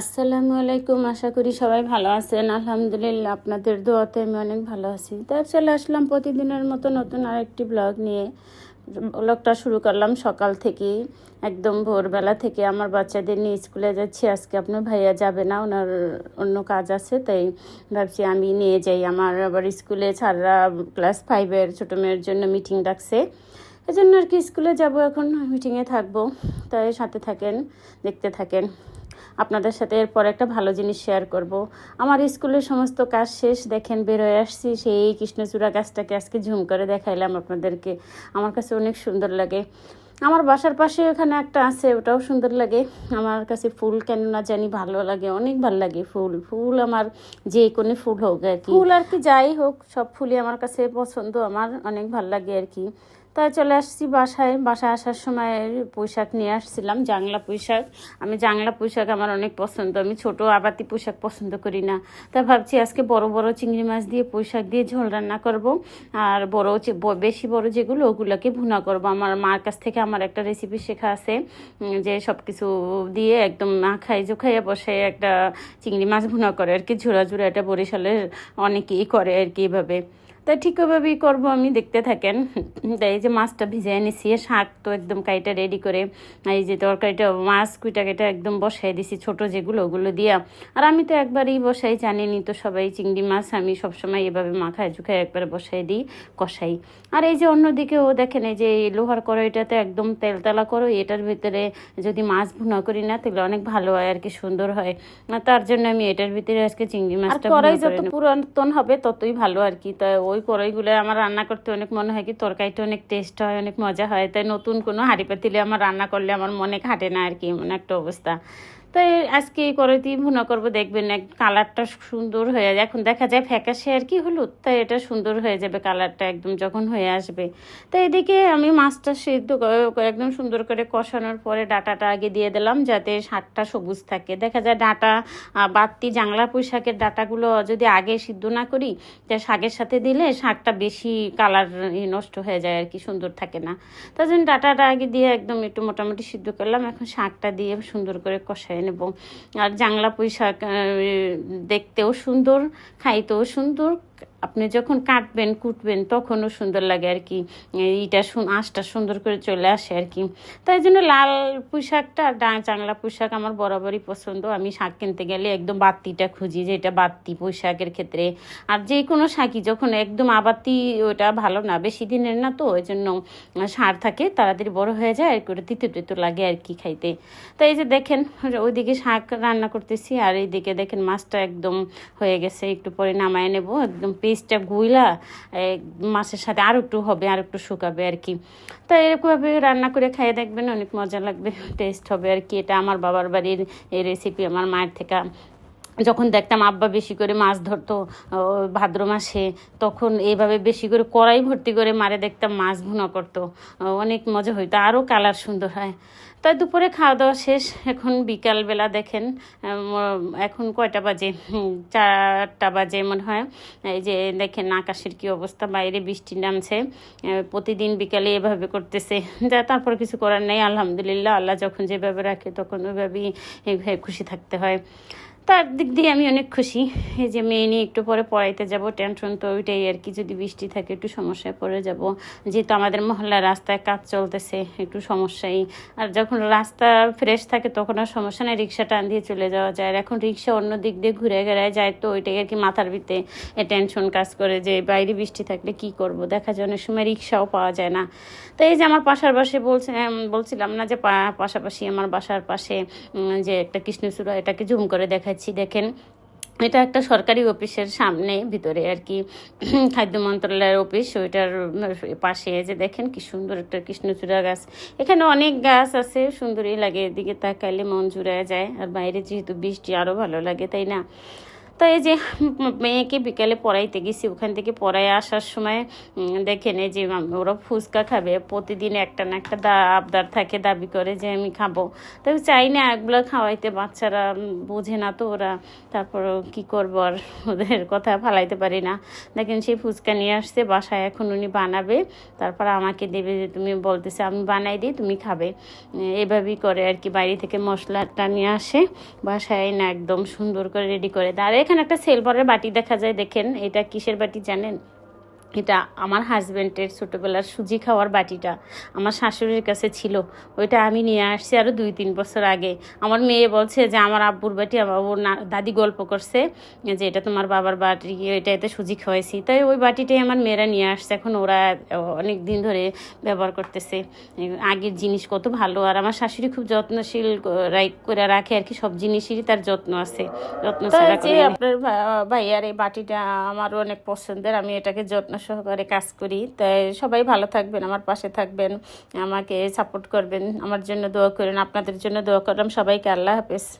আসসালামু আলাইকুম, আশা করি সবাই ভালো আছেন। আলহামদুলিল্লাহ, আপনাদের দোয়াতে আমি অনেক ভালো আছি। তাই চলে আসলাম প্রতিদিনের মতো নতুন আরেকটি ব্লগ নিয়ে। ব্লগটা শুরু করলাম সকাল থেকে একদম ভোরবেলা থেকে আমার বাচ্চাদের নিয়ে স্কুলে যাচ্ছি। আজকে আপনার ভাইয়া যাবে না, ওনার অন্য কাজ আছে, তাই ভাবছি আমি নিয়ে যাই। আমার আবার স্কুলে ছাড়া ক্লাস ফাইভের ছোটো মেয়ের জন্য মিটিং ডাকছে। এই জন্য আর কি স্কুলে যাব এখন, মিটিংয়ে থাকব। তাই সাথে থাকেন, দেখতে থাকেন। আপনাদের সাথে এরপর একটা ভালো জিনিস শেয়ার করব। আমার স্কুলের সমস্ত কাজ শেষ দেখেন বেরোয় আসছি সেই কৃষ্ণচূড়া গাছটাকে আজকে ঝুম করে দেখাইলাম আপনাদেরকে। আমার কাছে অনেক সুন্দর লাগে। আমার বাসার পাশে ওখানে একটা আছে ওটাও সুন্দর লাগে। আমার কাছে ফুল কেন না জানি ভালো লাগে অনেক ভালো লাগে ফুল। ফুল আমার যে কোনো ফুল হোক আর কি। ফুল আর কি যাই হোক সব ফুলই আমার কাছে পছন্দ আমার অনেক ভালো লাগে আর কি। তাই চলে আসছি বাসায়। বাসায় আসার সময় পোশাক নিয়ে আসছিলাম, জাংলা পোশাক। আমি জাংলা পোশাক আমার অনেক পছন্দ, আমি ছোট আবাতি পোশাক পছন্দ করি না। তাই ভাবছি আজকে বড় বড় চিংড়ি মাছ দিয়ে পোশাক দিয়ে ঝোল রান্না করব, আর বড় বেশি বড় যেগুলো ওগুলোকে ভুনা করব। আমার মার কাছ থেকে আমার একটা রেসিপি শেখা আছে যে সব কিছু দিয়ে একদম মাখাই জোখাইয়া বসে একটা চিংড়ি মাছ ভুনা করে আর কি, ঝোড়া ঝোড়া এটা বরিশালের অনেকেই করে আর কি এভাবে। তাই ঠিক ওইভাবেই করব আমি দেখতে থাকেন। তাই এই যে মাছটা ভিজিয়ে নিছি শাক তো একদম কাইটা রেডি করে এই যে তরকারিটা মাছ কুইটা কেটে একদম বসাই দিছি ছোট যেগুলো ওগুলো দিয়া। আর আমি তো একবারই বসাই জানিনি তো সবাই চিংড়ি মাছ আমি সবসময় এভাবে মাখায় ঝুঁকায় একবার বসাই দিই কষাই। আর এই যে অন্যদিকে ও দেখেন এই যে এই লোহার কড়াইটাতে একদম তেলতেলা করো এটার ভিতরে যদি মাছ ভুনা করি না তাহলে অনেক ভালো হয় আর কি সুন্দর হয়। তার জন্য আমি এটার ভিতরে আজকে চিংড়ি মাছটা কড়াই যত পুরাতন হবে ততই ভালো আর কি। তাই ওই কড়াইগুলো আমার রান্না করতে অনেক মনে হয় কি, তরকারিটা অনেক টেস্ট হয়, অনেক মজা হয়। তাই নতুন কোনো হাঁড়ি পাতিলে আমার রান্না করলে আমার মনে ঘাটে না আর কি, এমন একটা অবস্থা। তাই আজকে এই করে কড়াইতেই ভুনা করব, দেখবেন এক কালারটা সুন্দর হয়ে যায়। এখন দেখা যায় ফ্যাকাশে আর কি হলুদ, তাই এটা সুন্দর হয়ে যাবে কালারটা একদম যখন হয়ে আসবে। তো এদিকে আমি মাছটা সিদ্ধ একদম সুন্দর করে কষানোর পরে ডাটাটা আগে দিয়ে দিলাম, যাতে শাকটা সবুজ থাকে। দেখা যায় ডাটা বাড়তি জাংলা পুঁই শাকের ডাটাগুলো যদি আগে সিদ্ধ না করি, তা শাকের সাথে দিলে শাকটা বেশি কালার নষ্ট হয়ে যায় আর কি, সুন্দর থাকে না। তার জন্য ডাটাটা আগে দিয়ে একদম একটু মোটামুটি সিদ্ধ করলাম, এখন শাকটা দিয়ে সুন্দর করে কষায় নেব আর জাংলা পুঁই শাক দেখতেও সুন্দর খাইতেও সুন্দর আপনি যখন কাটবেন, কুটবেন, তখনও সুন্দর লাগে আর কি। এইটা আঁশটা সুন্দর করে চলে আসে আর কি। তাই জন্য লাল পোশাকটা চাংলা পোশাক আমার বরাবরই পছন্দ। আমি শাক কিনতে গেলে একদম বাত্তিটা খুঁজি যে এটা বাত্তি পোশাকের ক্ষেত্রে। আর যে কোনো শাকই যখন একদম আবাত্তি ওটা ভালো না, বেশি দিনের না তো, ওই জন্য সার থাকে, তাড়াতাড়ি বড় হয়ে যায়, আর কি ওটা তিতো তিতো লাগে আর কি খাইতে। তাই এই যে দেখেন, ওইদিকে শাক রান্না করতেছি, আর এইদিকে দেখেন মাছটা একদম হয়ে গেছে, একটু পরে নামায় নেব, একদম পেস্টটা গুইলা মাছের সাথে আর একটু হবে, আর একটু শুকাবে আর কি। তো এরকমভাবে রান্না করে খাইয়ে দেখবেন, অনেক মজা লাগবে টেস্ট হবে আর কি। এটা আমার বাবার বাড়ির, এই রেসিপি আমার মায়ের থেকে। যখন দেখতাম আব্বা বেশি করে মাছ ধরতো ভাদ্র মাসে, তখন এইভাবে বেশি করে কড়াই ভর্তি করে মারে দেখতাম মাছ ভুনা করতো। অনেক মজা হইতো আরও কালার সুন্দর হয়। তাই দুপুরে খাওয়া দাওয়া শেষ, এখন বিকালবেলা দেখেন এখন কয়টা বাজে? চারটা বাজে মনে হয়। এই যে দেখেন আকাশের কি অবস্থা, বাইরে বৃষ্টি নামছে প্রতিদিন বিকালে এভাবে করতেছে। যা তারপর কিছু করার নেই, আলহামদুলিল্লাহ, আল্লাহ যখন যেভাবে রাখে তখন ওইভাবেই খুশি থাকতে হয়। তার দিক দিয়ে আমি অনেক খুশি। এই যে মেয়ে নিয়ে একটু পরে পড়াইতে যাব টেনশন তো ওইটাই আর কি। যদি বৃষ্টি থাকে একটু সমস্যায় পড়ে যাব। যেহেতু আমাদের মহল্লার রাস্তায় কাজ চলতেছে, একটু সমস্যাই। আর যখন রাস্তা ফ্রেশ থাকে তখন আর সমস্যা নেই, রিক্সা টান দিয়ে চলে যাওয়া যায়। আর এখন রিক্সা অন্য দিক দিয়ে ঘুরে গেড়ায় যায়, তো ওইটাই আর কি মাথার ভিতরে টেনশন কাজ করে যে বাইরে বৃষ্টি থাকলে কি করব? দেখা যায় অনেক সময় রিক্সাও পাওয়া যায় না। তো এই যে আমার পাশার পাশে বলছে বলছিলাম না যে পাশাপাশি আমার বাসার পাশে যে একটা কৃষ্ণচূড়া, এটাকে জুম করে দেখাচ্ছি, দেখেন। এটা একটা সরকারি অফিসের সামনে, ভিতরে আর কি, খাদ্য মন্ত্রণালয়ের অফিস, ওইটার পাশে যে দেখেন কি সুন্দর একটা কৃষ্ণচূড়া গাছ। এখানে অনেক গাছ আছে, সুন্দরই লাগে, এদিকে তাকাইলে মন জুড়ে যায়, আর বাইরে যেহেতু বৃষ্টি আরও ভালো লাগে, তাই না? তো এই যে মেয়েকে বিকালে পড়াইতে গেছি, ওখান থেকে পড়াই আসার সময় দেখেন এই যে ওরা ফুচকা খাবে, প্রতিদিন একটা না একটা দা আবদার থাকে, দাবি করে যে আমি খাব। তবে চাই না এগুলো খাওয়াইতে, বাচ্চারা বোঝে না তো ওরা তারপর কি করব আর ওদের কথা ফালাইতে পারি না। দেখেন সেই ফুচকা নিয়ে আসছে, বাসায় এখন উনি বানাবে, তারপর আমাকে দেবে যে তুমি বলতেছে, আমি বানাই দিই, তুমি খাবে। এভাবেই করে আর কি, বাইরে থেকে মশলাটা নিয়ে আসে, বাসায় না একদম সুন্দর করে রেডি করে আর এখানে একটা সেলভারের বাটি দেখা যায় দেখেন। এটা কিসের বাটি জানেন? এটা আমার হাজব্যান্ডের ছোটোবেলার সুজি খাওয়ার বাটিটা আমার শাশুড়ির কাছে ছিল। ওইটা আমি নিয়ে আসছি আরও দুই তিন বছর আগে। আমার মেয়ে বলছে যে আমার আব্বুর বাটি আমার ওর না দাদি গল্প করছে যে এটা তোমার বাবার বাটি এটা এতে সুজি খাওয়াইছি। তাই ওই বাটিটাই আমার মেয়েরা নিয়ে আসছে। এখন ওরা অনেক দিন ধরে ব্যবহার করতেছে। আগের জিনিস কত ভালো। আর আমার শাশুড়ি খুব যত্নশীল করে রাখে আর কি সব জিনিসেরই তার যত্ন আছে। যত্ন আপনার ভাইয়ার এই বাটিটা আমারও অনেক পছন্দের। আমি এটাকে যত্ন সহকারে কাজ করি। তাই সবাই ভালো থাকবেন, আমার পাশে থাকবেন, আমাকে সাপোর্ট করবেন, আমার জন্য দোয়া করেন, আপনাদের জন্য দোয়া করলাম। সবাইকে আল্লাহ হাফেজ।